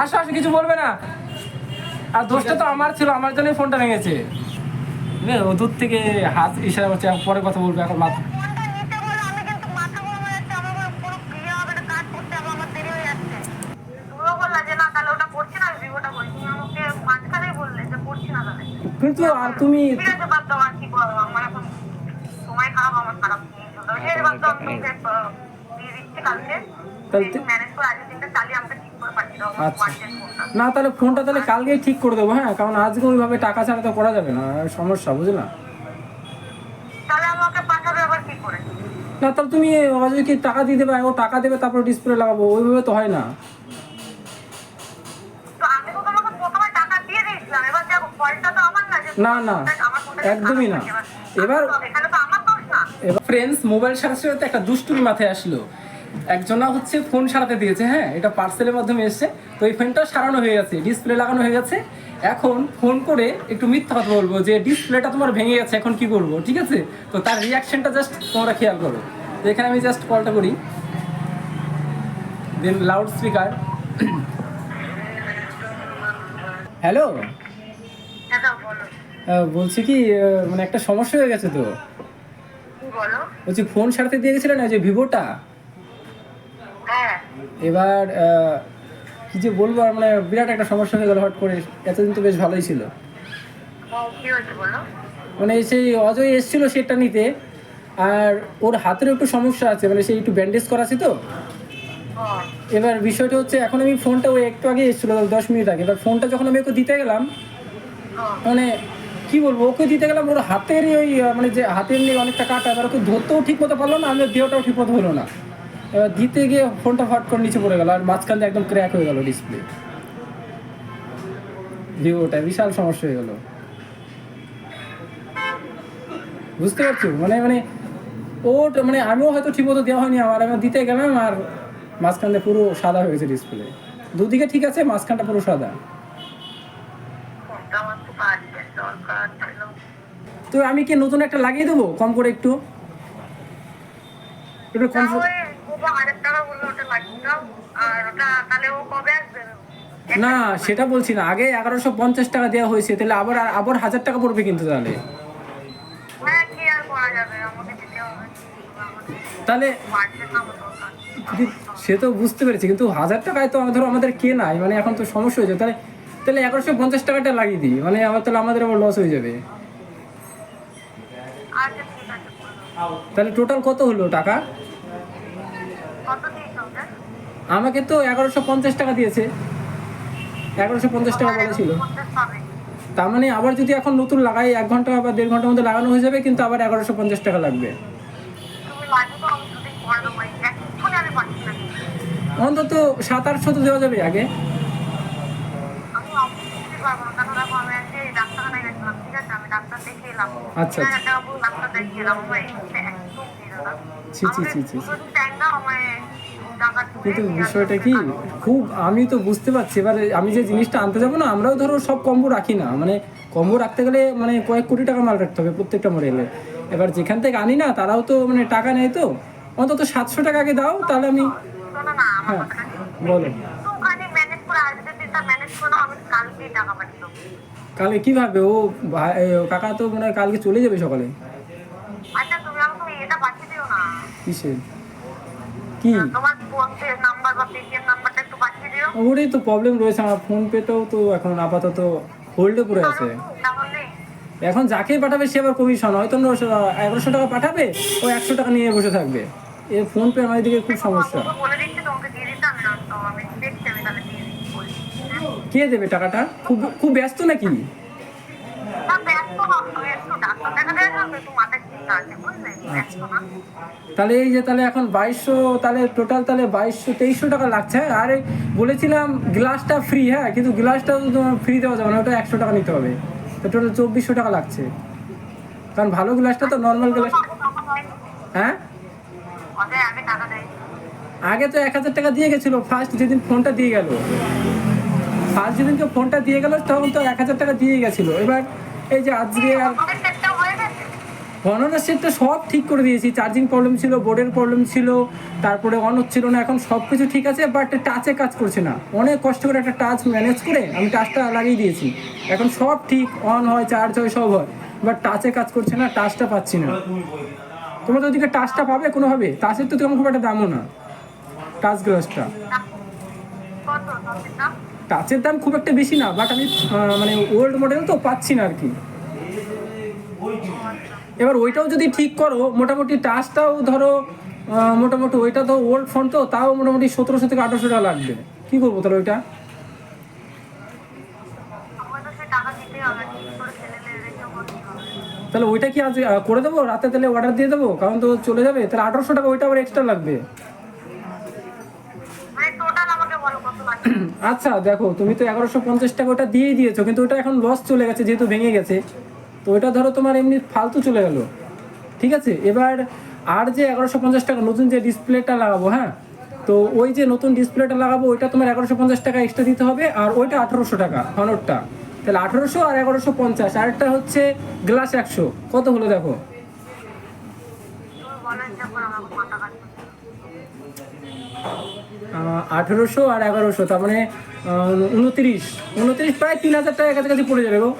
আসো আসো, কিছু বলবে না। আর দোষটা তো আমার ছিল, আমার জন্যই ফোনটা ভেঙেছে। ও দূর থেকে হাত ইশারা করছে পরে কথা বলবে, এখন মাথা কিন্তু তুমি আচ্ছা। না তাহলে ফোনটা তাহলে কালকেই ঠিক করে দেবো হ্যাঁ কারণ আজকে ওইভাবে টাকা ছাড়া তো করা যাবে না সমস্যা বুঝলা? না তাহলে তুমি অজয়কে টাকা দিয়ে দেবে? ও টাকা দেবে তারপর ডিসপ্লে লাগাবো ওইভাবে তো হয় না। না না, একদমই না। এবার- ফ্রেন্ডস মোবাইল সারাতে সারাতে একটা দুষ্টুর মাথায় আসলো। একজনা হচ্ছে ফোন সারাতে দিয়েছে হ্যাঁ? এটা পার্সেলের মাধ্যমে এসছে। তো এই ফোনটা সারানো হয়ে গেছে ডিসপ্লে লাগানো হয়ে গেছে। এখন ফোন করে একটু মিথ্যা কথা বলব যে ডিসপ্লেটা তোমার ভেঙে গেছে এখন কি করব ঠিক আছে? তো তার রিয়াকশনটা জাস্ট তোমরা খেয়াল করো। তো এখানে আমি জাস্ট কলটা করি। দেন লাউড স্পিকার হ্যালো হ্যাঁ বলছি কি মানে একটা সমস্যা হয়ে গেছে তো? বলছি ফোন সারাতে দিয়ে গেছিলে না যে ভিভোটা? এবার আহ, কি যে বলব আর মানে বিরাট একটা সমস্যা হয়ে গেল হট করে। এতদিন তো বেশ ভালোই ছিল। মানে সেই অজয় এসেছিল সেটা নিতে আর ওর হাতের একটু সমস্যা আছে মানে সেই একটু ব্যান্ডেজ করা আছে তো। এবার বিষয়টা হচ্ছে এখন আমি ফোনটা ওই একটু আগে এসেছিল দশ মিনিট আগে। এবার ফোনটা যখন আমি ওকে দিতে গেলাম মানে কি বলব ওকে দিতে গেলাম ওর হাতেরই ওই মানে যে হাতের নিয়ে অনেকটা কাটা এবার ওকে ধরতেও ঠিক মতো পারল না আমি দেহটাও ঠিক মতো হলো না। এবার দিতে গিয়ে ফোনটা ফট করে নিচে পড়ে গেল, আর মাঝখান দিয়ে একদম ক্র্যাক হয়ে গেল ডিসপ্লে ভিভোটা বিশাল সমস্যা হয়ে গেল। বুঝতে পারছ? মানে মানে ওর মানে আমিও হয়তো ঠিক মতো দেওয়া হয়নি, আমার আমি দিতে গেলাম, আর মাঝখান দিয়ে পুরো সাদা হয়ে গেছে ডিসপ্লে দুদিকে ঠিক আছে, মাঝখানটা পুরো সাদা। তো আমি কি নতুন একটা লাগিয়ে দেবো? কম করে একটু? একটু কম তাহলে হাজার টাকা বলল ওটা লাগিয়ে দাও আর ওটা তাহলে ও কবে আসবে? না সেটা বলছি না। আগে এগারোশো পঞ্চাশ টাকা দেওয়া হয়েছে তাহলে আবার আবার হাজার টাকা পড়বে কিন্তু তাহলে। হ্যাঁ তাহলে সে তো বুঝতে পেরেছি কিন্তু হাজার টাকায় তো ধরো আমাদের কে নাই মানে এখন তো সমস্যা হয়েছে তাহলে তাহলে এগারোশো পঞ্চাশ টাকাটা লাগিয়ে দিই মানে আবার তাহলে আমাদের আবার লস হয়ে যাবে। আচ্ছা। তাহলে টোটাল কত হলো টাকা? আমাকে তো এগারোশো পঞ্চাশ টাকা দিয়েছে। এগারোশো পঞ্চাশ টাকা বলেছিল তার মানে আবার যদি এখন নতুন লাগাই এক ঘণ্টা বা দেড় ঘণ্টার মধ্যে লাগানো হয়ে যাবে কিন্তু আবার এগারোশো পঞ্চাশ টাকা লাগবে। অন্তত সাত আটশো তো দেওয়া যাবে আগে। এলাম। আচ্ছা, ছি, ছি, ছি, ছি, কিন্তু বিষয়টা কি খুব আমি তো বুঝতে পারছি এবার আমি যে জিনিসটা আনতে যাব না আমরাও ধরো সব কম্বো রাখি না। মানে কম্বো রাখতে গেলে মানে কয়েক কোটি টাকা মাল রাখতে হবে প্রত্যেকটা মডেলে এবার যেখান থেকে আনি না তারাও তো মানে টাকা নেয় তো। অন্তত সাতশো টাকা আগে দাও তাহলে আমি হ্যাঁ বলো। কালকে কীভাবে ও ভাই- ও কাকা তো মানে কালকে চলে যাবে সকালে আচ্ছা তুমি আমাকে এটা পাঠিয়ে দিও না কিসে কি তোমার ফোন পে নাম্বার বা পেটিএম নাম্বারটা একটু পাঠিয়ে দিও। ওটাই তো প্রবলেম রয়েছে আমার ফোন পেতেও তো এখন আপাতত হোল্ডে পড়ে আছে। এখন যাকে পাঠাবে সে আবার কমিশন হয়তো এগারোশো টাকা পাঠাবে ও একশো টাকা নিয়ে বসে থাকবে। এ ফোন পে আমার দিকে খুব সমস্যা। কে দেবে টাকাটা? খুব খুব ব্যস্ত নাকি? ব্যস্ত আছে না তাহলে এই যে তাহলে এখন বাইশশো, তাহলে টোটাল তাহলে বাইশশো, তেইশশো টাকা লাগছে হ্যাঁ? আর বলেছিলাম গ্লাসটা ফ্রি হ্যাঁ? কিন্তু গ্লাসটা ফ্রি দেওয়া যাবে না, ওটা একশো টাকা নিতে হবে। তো টোটাল চব্বিশশো টাকা লাগছে। কারণ ভালো গ্লাসটা তো নর্মাল গ্লাস হ্যাঁ? আগে তো এক হাজার টাকা দিয়ে গেছিল ফার্স্ট যেদিন ফোনটা দিয়ে গেল। ফার্স্ট যেদিনকে ফোনটা দিয়ে গেল, তখন তো এক হাজার টাকা দিয়ে গেছিল। এবার এই যে আজকে আর আমাদের সেটটা সব ঠিক করে দিয়েছি। চার্জিং প্রবলেম ছিল বোর্ডের প্রবলেম ছিল, তারপরে অন হচ্ছিল না, এখন সব কিছু ঠিক আছে বাট টাচে কাজ করছে না। অনেক কষ্ট করে একটা টাচ ম্যানেজ করে আমি টাচটা লাগিয়ে দিয়েছি। এখন সব ঠিক অন হয় চার্জ হয়, সব হয় বাট টাচে কাজ করছে না টাচটা পাচ্ছি না। তোমরা তো ওদিকে টাচটা পাবে কোনোভাবে? টাচের তো তেমন খুব একটা দামও না। টাচ গ্লাসটা টাচের দাম খুব একটা বেশি না বাট আমি মানে ওল্ড মডেল তো পাচ্ছি না আর কি। এবার ওইটাও যদি ঠিক করো, মোটামুটি টাচটাও ধরো মোটামুটি ওইটা তো ওল্ড ফোন তো, তাও মোটামুটি সতেরোশো থেকে আঠারোশো টাকা লাগবে। কি করব তাহলে ওইটা? তাহলে ওইটা কি আজ করে দেবো? রাতে তাহলে অর্ডার দিয়ে দেবো? কারণ তো চলে যাবে। তাহলে আঠারোশো টাকা ওইটা আবার এক্সট্রা লাগবে। আচ্ছা দেখো, তুমি তো এগারোশো পঞ্চাশ টাকা ওটা দিয়েই দিয়েছ, কিন্তু ওটা এখন লস চলে গেছে, যেহেতু ভেঙে গেছে। তো ওইটা ধরো তোমার এমনি ফালতু চলে গেলো। ঠিক আছে? এবার আর যে এগারোশো পঞ্চাশ টাকা নতুন যে ডিসপ্লেটা লাগাবো হ্যাঁ? তো ওই যে নতুন ডিসপ্লেটা লাগাবো, ওইটা তোমার এগারোশো পঞ্চাশ টাকা এক্সট্রা দিতে হবে আর ওইটা আঠারোশো টাকা হনরটা তাহলে আঠারোশো আর এগারোশো পঞ্চাশ, আরেকটা হচ্ছে গ্লাস একশো। কত হলো দেখো? আঠেরোশো আর এগারোশো, তার মানে উনত্রিশ। উনত্রিশ প্রায় তিন হাজার টাকা কাছাকাছি পড়ে যাবে গো।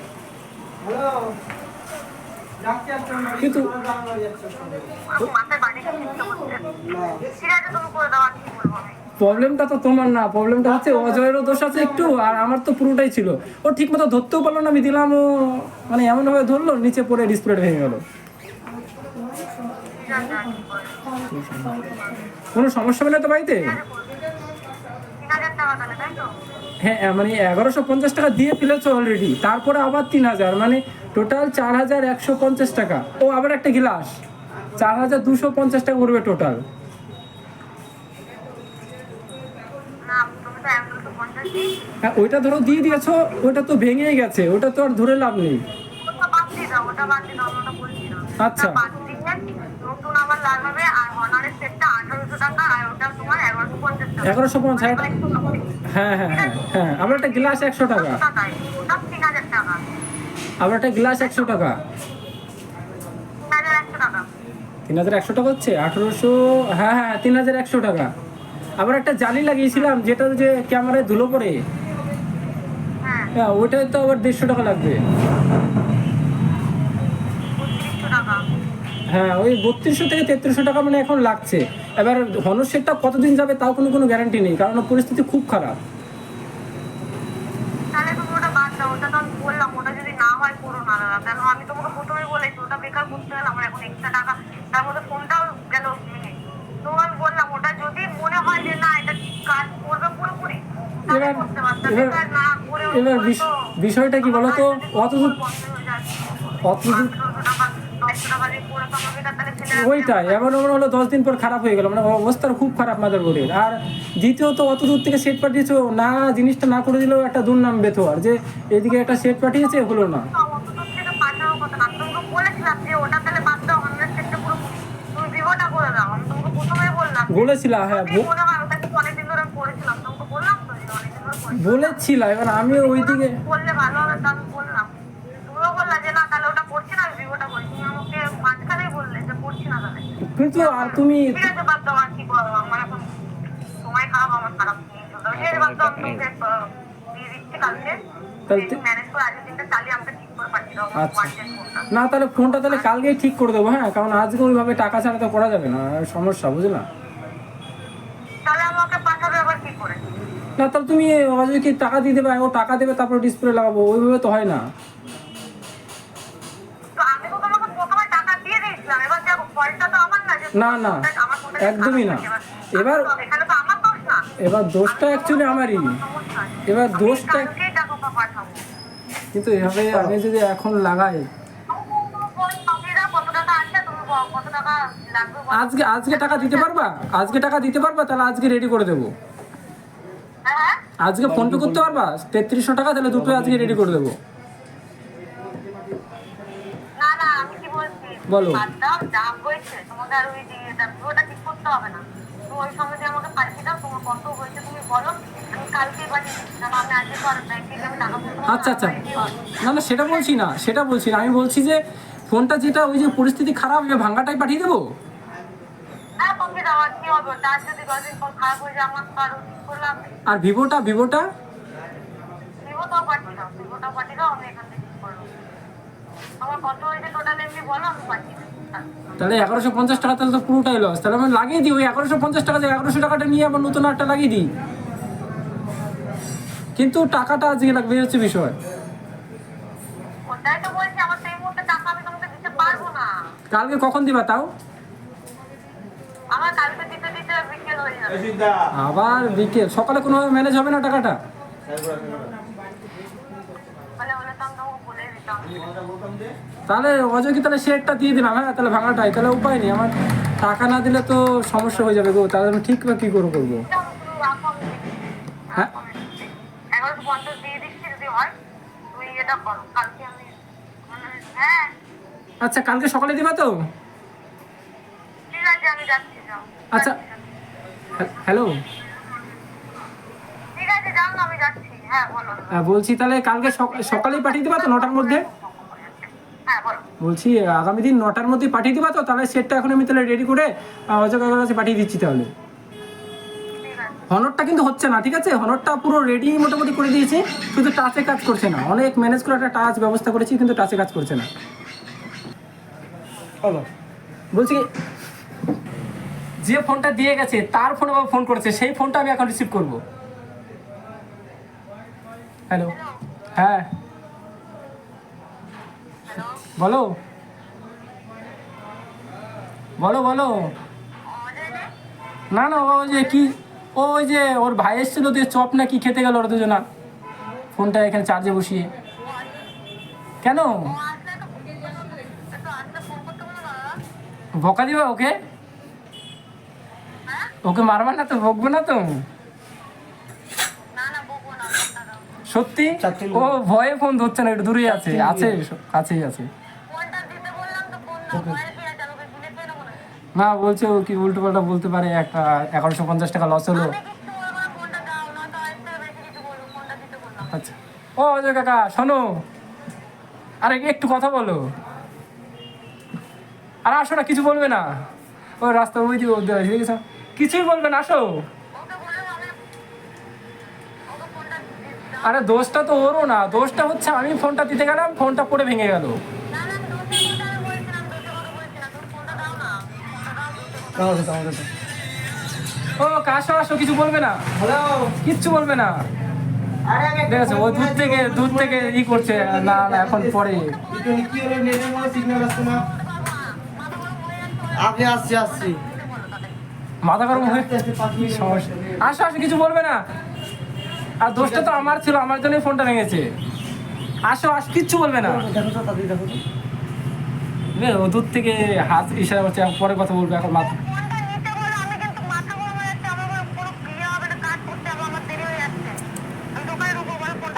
কিন্তু প্রবলেমটা তো তোমার না প্রবলেমটা হচ্ছে অজয়েরও দোষ আছে একটু আর আমার তো পুরোটাই ছিল। ও ঠিক মতো ধরতেও পারল না আমি দিলাম ও মানে এমনভাবে ধরলো নিচে পড়ে ডিসপ্লেটা ভেঙে গেল। কোনো সমস্যা হবে না তো বাড়িতে? হ্যাঁ মানে এগারোশো পঞ্চাশ টাকা দিয়ে ফেলেছো অলরেডি তারপরে আবার তিন হাজার মানে টোটাল চার হাজার একশো পঞ্চাশ টাকা। ও আবার একটা গিলাস। চার হাজার দুশো পঞ্চাশ টাকা পড়বে টোটাল হ্যাঁ ওইটা ধরো দিয়ে দিয়েছ ওটা তো ভেঙেই গেছে ওটা তো আর ধরে লাভ নেই। আচ্ছা। নতুন আবার লাগাবে আর হনারের সেটটা আঠারোশো টাকা আর ওটা তোমার এগারোশো পঞ্চাশ টাকা। এগারোশো পঞ্চাশ মানে। হ্যাঁ হ্যাঁ হ্যাঁ হ্যাঁ। আবার একটা গ্লাস একশো টাকা। ওটা তিন হাজার টাকা। আবার একটা গ্লাস একশো টাকা। তিন হাজার একশো টাকা। তিন হাজার একশো টাকা হচ্ছে? আঠেরোশো হ্যাঁ হ্যাঁ তিন হাজার একশো টাকা। আবার একটা জালি লাগিয়েছিলাম যেটা যে ক্যামেরায় ধুলো পড়ে। হ্যাঁ। হ্যাঁ ওইটাই তো আবার দেড়শো টাকা লাগবে বত্রিশশো টাকা হ্যাঁ ওই বত্রিশশো থেকে তেত্রিশশো টাকা মানে এখন লাগছে। এবার হনর সেটটা কতদিন যাবে তাও কোনো কোনো গ্যারান্টি নেই কারণ পরিস্থিতি খুব খারাপ। ওটা ওটা বললাম ওটা যদি না হয় করো না দাদা কেন আমি তোমাকে প্রথমেই বলেছি ওটা বেকার করতে গেলে আমার এখন টাকা। তার মধ্যে ফোনটাও গেল আমি বললাম ওটা যদি মনে হয় যে না এটা কাজ করবে পুরোপুরি এবার- করতে পারতাম। এবার- বেকার না করে এবার বিষ- হয়তো বিষয়টা কি বলো তো? আমার অত। অত ওইটাই এমন এমন হলো দশ দিন পর খারাপ হয়ে গেল মানে অবস্থা খুব খারাপ আর দ্বিতীয়ত অত দূর থেকে সেট পাঠিয়েছো না জিনিসটা না করে দিলেও একটা দুর্নাম আর যে এদিকে একটা সেট পাঠিয়েছে হলো না বলেছিলাম হ্যাঁ। বলেছিলাম এবার আমি ওইদিকে বললে ভালো হবে আমি বললাম। তুমিও বললা যে না, তাহলে ওটা করছি না, আমি ভিভোটা করি। তুমি বললে যে না তাহলে। কিন্তু আর তুমি ঠিক আছে, বাদ দাও, আর কি বলব। আমার এখন সময় খারাপ, আমার খারাপ বাদ দাও, দিয়ে দিচ্ছি কালকে। আচ্ছা। না তাহলে ফোনটা তাহলে কালকেই ঠিক করে দেবো হ্যাঁ কারণ আজকে ওইভাবে টাকা ছাড়া তো করা যাবে না সমস্যা বুঝলা তাহলে আমাকে পাঠাবে করে না তাহলে তুমি কি টাকা দিয়ে দেবে ও টাকা দেবে তারপর ডিসপ্লে লাগাবো ওইভাবে তো হয় না তো আমি তো তোমাকে প্রথমে টাকা দিয়ে দিয়েছিলাম এবার দেখো ফলটা তো আমার না না, একদমই না। এবার- এবার দোষটা অ্যাকচুয়ালি আমারই। এবার দোষটা কিন্তু এভাবে আমি যদি এখন লাগাই। আজকে আজকে টাকা দিতে পারবা? আজকে টাকা দিতে পারবা? তাহলে আজকে রেডি করে দেবো। আজকে ফোনপে করতে পারবা? তেত্রিশশো টাকা তাহলে দুটো আজকে রেডি করে দেবো না না আমি কি বলছি বলো। বাদ দাও যা হয়েছে তোমাকে আর ওই ওটা ঠিক করতে হবে না। ওই সময় আমাকে পাঠিয়ে দাও তোমার কত হয়েছে তুমি বলো আমি কালকে পাঠিয়ে আমি আজকে আচ্ছা আচ্ছা। হবে। না না সেটা বলছি না সেটা বলছি না। আমি বলছি যে ফোনটা যেটা ওই যে পরিস্থিতি খারাপ যে ভাঙ্গাটাই পাঠিয়ে দেবো? হ্যাঁ আর হবে? হয়ে ভিভোটা ভিভোটা? পাঠিয়ে দাও ভিভোটাও পাঠিয়ে দাও আমি এখান থেকে করব আমার কত হয়েছে টোটাল এমনি বলো আমি পাঠিয়ে দেবো তাহলে এগারোশো পঞ্চাশ টাকা তাহলে তো পুরোটাই লস তাহলে আমি লাগিয়ে দিই ওই এগারোশো পঞ্চাশ টাকা দিয়ে এগারোশো টাকাটা নিয়ে আবার নতুন একটা লাগিয়ে দিই। কিন্তু টাকাটা আজকে লাগবে হচ্ছে বিষয়। ওটাই তো বলছি আমার তো এই মুহূর্তে টাকা আমি তোমাকে দিতে পারব না। কালকে কখন দিবা তাও? আমার কালকে দিতে দিতে বিকেল যাবে। আবার বিকেল সকালে কোনোভাবে ম্যানেজ হবে না টাকাটা তাহলে হলে তো আমি তোমাকে বলে দিতাম তাহলে অজয় তাহলে শেয়ারটা দিয়ে দিলাম? হ্যাঁ তাহলে ভাঙাটাই তাহলে উপায় নেই। আমার টাকা না দিলে তো সমস্যা হয়ে যাবে গো। তাহলে আমি ঠিক বা কী করে করব? হ্যাঁ? হয় আচ্ছা কালকে সকালে দিবা তো? আচ্ছা হ্যাঁ, হ্যালো ঠিক আছে যাও না আমি যাচ্ছি হ্যাঁ বলো হ্যাঁ, বলছি তাহলে কালকে সক- সকালেই পাঠিয়ে দিবা তো নটার মধ্যে? হ্যাঁ বলছি আগামী দিন নটার মধ্যে পাঠিয়ে দিবা তো? তাহলে সেটটা এখন আমি তাহলে রেডি করে অজয় কাছে পাঠিয়ে দিচ্ছি তাহলে। হনরটা কিন্তু হচ্ছে না ঠিক আছে? হনরটা পুরো রেডি মোটামুটি করে দিয়েছি শুধু টাচে কাজ করছে না। অনেক ম্যানেজ করে একটা টাচ ব্যবস্থা করেছি কিন্তু টাচে কাজ করছে না। হলো বলছি যে ফোনটা দিয়ে গেছে তার ফোনে আবার ফোন করেছে সেই ফোনটা আমি এখন রিসিভ করব। হ্যালো হ্যাঁ। বলো। বলো বলো। না না, ও যে কি ওই যে ওর ভাই এসেছিল দিয়ে চপ না কি খেতে গেল ওরা দুজনা। ফোনটা এখানে চার্জে বসিয়ে। কেন? বকা দিবা ওকে? ওকে মারবা না তো বকবে না তো না না বকবো না ফোনটা দাও সত্যি? ও ভয়ে ফোন ধরছে না একটু দূরে আছে আছে কাছেই আছে। না। না বলছে ও কি উল্টো পাল্টা বলতে পারে একটা এগারোশো পঞ্চাশ টাকা লস হলো। আচ্ছা। ও অজয় কাকা শোনো। আরে একটু কথা বলো। আর আসো না কিছু বলবে না। ও রাস্তা ওই দিকে ওদের কিছুই বলবে না আসো। আরে দোষটা তো ওরও না। দোষটা হচ্ছে আমি ফোনটা দিতে গেলাম ফোনটা পড়ে ভেঙে গেল। ও আসো আসো? কিছু বলবে না? কিচ্ছু বলবে না। আমি ও দূর থেকে দূর থেকে ই করছে। না না এখন পরে। আপনি আসছি আসছি। মাথা গরম হয়ে আসো আসো কিছু বলবে না। আর দোষটা তো আমার ছিল আমার জন্যই ফোনটা ভেঙেছে। আসো আসো কিচ্ছু বলবে না। দেখো তো তাদের দেখো তো। ও দূর থেকে হাত ইশারা করছে পরে কথা বলবে এখন মাথা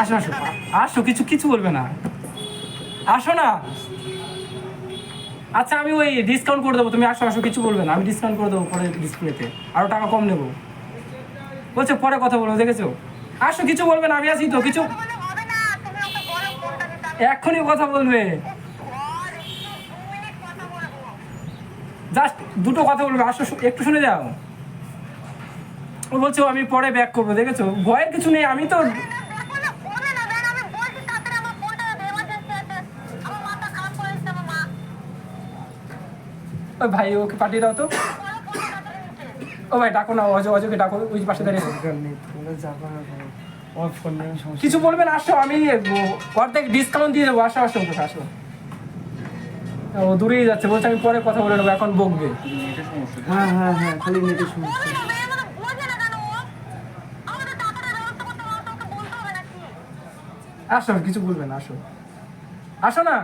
আসো আসো আসো কিছু কিছু বলবে না। আসো না। আচ্ছা আমি ওই ডিসকাউন্ট করে দেবো তুমি আসো আসো কিছু বলবে না। আমি ডিসকাউন্ট করে দেবো পরে ডিসপ্লেতে আরও টাকা কম নেব। বলছে পরে কথা বলব দেখেছ? আসো, কিছু বলবে না, আমি আসি তো, কিছু এক্ষুনি কথা বলবে। জাস্ট দুটো কথা বলবে, আসো একটু শুনে যাও। ও বলছে আমি পরে ব্যাক করব, দেখেছ? ভয়ের কিছু নেই, আমি তো ভাই, ওকে পাঠিয়ে দাও তো বলো ফোনটা তাড়াতাড়ি নিতে ও ভাই ডাকো না অজয় অজয়কে ডাকো ওই পাশে দাঁড়িয়ে কিছু বলবেন আসো আমি অর্ধেক ডিসকাউন্ট দিয়ে দেবো আসো আসো আসো ও দূরেই যাচ্ছে বলছে আমি পরে কথা বলে নেব এখন বকবে। হ্যাঁ হ্যাঁ হ্যাঁ খালি নেটের সমস্যা। মানে আসো কিছু বলবে না আসো। আসো না।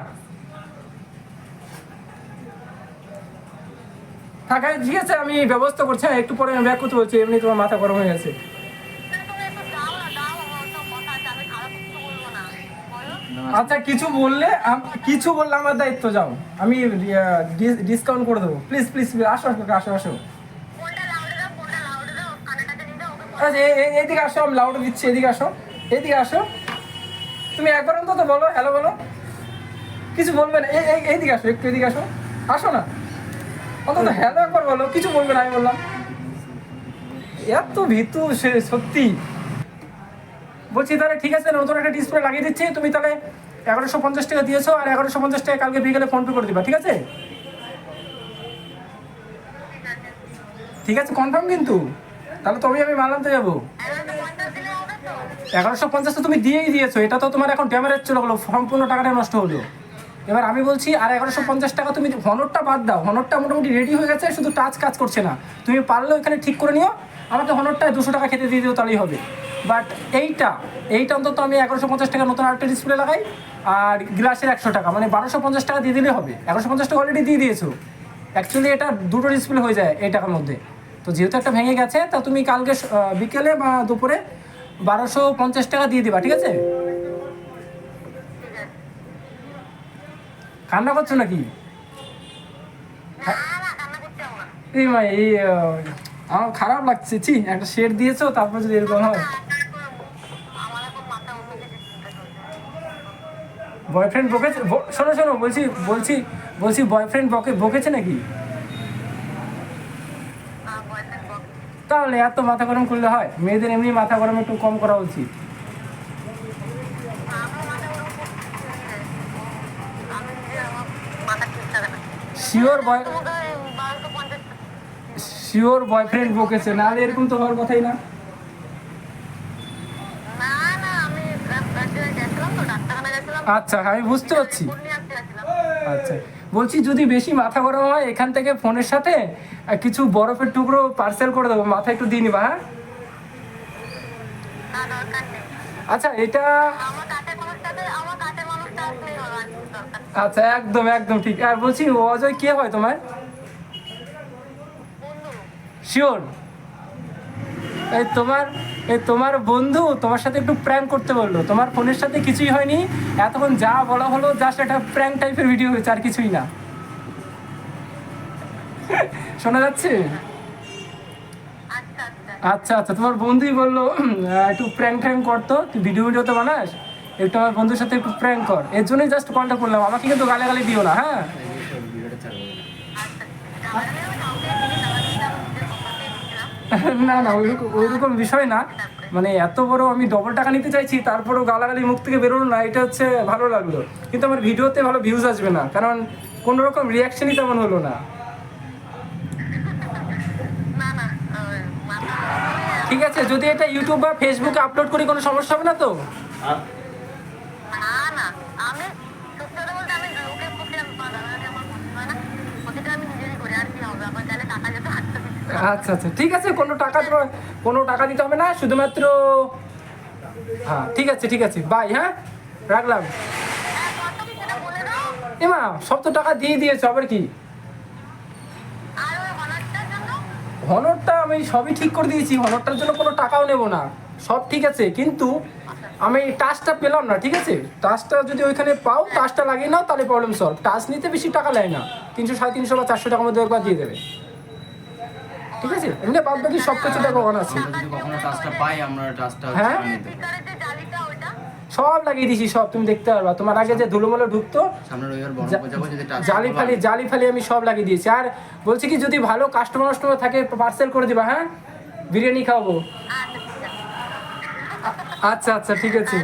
থাকা ঠিক আছে আমি ব্যবস্থা করছি। হ্যাঁ, একটু পরে ব্যাক করতে বলছি এমনি তোমার মাথা গরম হয়ে গেছে। না, না আমি না আচ্ছা কিছু বললে আম- কিছু বললে আমার দায়িত্ব যাও। আমি ডিসকাউন্ট করে দেবো। প্লিজ প্লিজ আসো আসো আসো আসো। আচ্ছা এদিকে আসো আমি লাউড দিচ্ছি এদিকে আসো এদিকে আসো। তুমি একবার অন্তত বলো হ্যালো বলো। কিছু বলবে না এই- এই এইদিকে আসো একটু এদিকে আসো। আসো না? অন্তত হ্যালো একবার বলো, কিছু বলবে না, আমি বললাম। এত ভীতু, সে সত্যি। বলছি, তাহলে ঠিক আছে, নতুন একটা ডিসপ্লে লাগিয়ে দিচ্ছি। তুমি তাহলে এগারোশো পঞ্চাশ টাকা দিয়েছ, আর এগারোশো পঞ্চাশ টাকা কালকে বিকেলে ফোন পে করে দিবা, ঠিক আছে? ঠিক আছে কনফার্ম কিন্তু। তাহলে তবেই আমি মাল আনতে যাব। এগারোশো পঞ্চাশ তো এগারোশো পঞ্চাশ তো তুমি দিয়েই দিয়েছ, এটা তো তোমার এখন ড্যামেজ চলে গেলো সম্পূর্ণ টাকাটা নষ্ট হলো। এবার আমি বলছি, আর এগারোশো পঞ্চাশ টাকা তুমি হনরটা বাদ দাও। হনরটা মোটামুটি রেডি হয়ে গেছে, শুধু টাচ কাজ করছে না। তুমি পারলে ওইখানে ঠিক করে নিও। আমাকে হনরটা দুশো টাকা খেতে দিয়ে দিও, তাহলেই হবে। বাট এইটা এইটা অন্তত আমি এগারোশো পঞ্চাশ টাকা নতুন আরেকটা ডিসপ্লে লাগাই, আর গ্লাসের একশো টাকা। মানে বারোশো পঞ্চাশ টাকা দিয়ে দিলে হবে। এগারোশো পঞ্চাশ টাকা অলরেডি দিয়ে দিয়েছ। অ্যাকচুয়ালি এটা দুটো ডিসপ্লে হয়ে যায় এই টাকার মধ্যে। তো যেহেতু একটা ভেঙে গেছে, তা তুমি কালকে বিকেলে বা দুপুরে বারোশো পঞ্চাশ টাকা দিয়ে দিবা, ঠিক আছে? কান্না করছ নাকি? এই মা এই আমার খারাপ লাগছে ছি একটা শেড দিয়েছ তারপর যদি এরকম হয়। বয়ফ্রেন্ড বকেছে শোনো শোনো বলছি বলছি বলছি বয়ফ্রেন্ড বকে বকেছে নাকি? তাহলে এত মাথা গরম করলে হয়? মেয়েদের এমনি মাথা গরম একটু কম করা উচিত আমার মাথা ওরকম আমি নিজে আমার মাথা ঠিক থাকে না শিওর বয় শিওর বয়ফ্রেন্ড বকেছে। নাহলে এরকম তো হওয়ার কথাই না। না না আচ্ছা আমি বুঝতে পারছি। আচ্ছা বলছি যদি বেশি মাথা গরম হয় এখান থেকে ফোনের সাথে কিছু বরফের টুকরো পার্সেল করে দেবো। মাথা একটু দিয়ে নিবা হ্যাঁ? না আচ্ছা এটা আমার কাছের মানুষটাতে আমার কাছের মানুষটা আসলেই হলো আর কিছু দরকার নেই। আচ্ছা একদম একদম ঠিক। আর বলছি অজয় কে হয় তোমার? শিওর এই তোমার এই তোমার বন্ধু তোমার সাথে একটু প্র্যাঙ্ক করতে বলল। তোমার ফোনের সাথে কিছুই হয়নি। এতক্ষণ যা বলা হলো জাস্ট একটা প্র্যাঙ্ক টাইপের ভিডিও হয়েছে আর কিছুই না। শোনা যাচ্ছে? আচ্ছা আচ্ছা। আচ্ছা আচ্ছা তোমার বন্ধুই বলল একটু প্র্যাঙ্ক ট্র্যাঙ্ক করতো তুই ভিডিও ভিডিও তো বানাস। একটু আমার বন্ধুর সাথে একটু প্র্যাঙ্ক কর। এর জন্যই জাস্ট কলটা করলাম। আমাকে কিন্তু গালে গালে দিও না হ্যাঁ? না না, ওইরকম বিষয় না। মানে এত বড় আমি ডবল টাকা নিতে চাইছি, তারপরেও গালাগালি মুখ থেকে বেরোলো না, এটা হচ্ছে ভালো লাগল। কিন্তু আমার ভিডিওতে ভালো ভিউজ আসবে না, কারণ কোনো রকম রিয়াকশনই তেমন হলো না। ঠিক আছে, যদি এটা ইউটিউব বা ফেসবুকে আপলোড করি, কোনো সমস্যা হবে না তো না না আমি সত্যি কথা বলতে আমি লোকের প্রতি আমি বাধা লাগাতে আমার মনে হয় না প্রতিটা আমি নিজেরই করি আর কি হবে আমার চাইলে টাকা যেতে হাঁটতে আচ্ছা আচ্ছা ঠিক আছে, কোনো টাকা কোনো টাকা দিতে হবে না, শুধুমাত্র হ্যাঁ ঠিক আছে ঠিক আছে বাই হ্যাঁ রাখলাম। এমা, সব তো টাকা দিয়ে দিয়েছ, আবার কি? হনরটা আমি সবই ঠিক করে দিয়েছি হনরটার জন্য কোনো টাকাও নেব না, সব ঠিক আছে, কিন্তু আমি টাচটা পেলাম না, ঠিক আছে? টাচটা যদি ওইখানে পাও টাচটা লাগিয়ে নাও, তাহলে প্রবলেম সলভ টাচ নিতে বেশি টাকা নেয় না, তিনশো, সাড়ে তিনশো বা চারশো টাকার মধ্যে একবার দিয়ে দেবে। ঠিক আছে? এমনি বাদ বাকি সব কিছু দেখো অন আছে। যদি কখনো টাচটা পাই আমরা টাচটা হ্যাঁ? সব লাগিয়ে দিয়েছি সব। তুমি দেখতে পারবা। তোমার আগে যে ধুলোমলো ঢুকতো জালি ফালি জালি ফালি আমি সব লাগিয়ে দিয়েছি। আর বলছি কি যদি ভালো কাস্টমার কাস্টমার থাকে পার্সেল করে দিবা হ্যাঁ? বিরিয়ানি খাওয়াবো। আচ্ছা আচ্ছা আচ্ছা ঠিক আছে।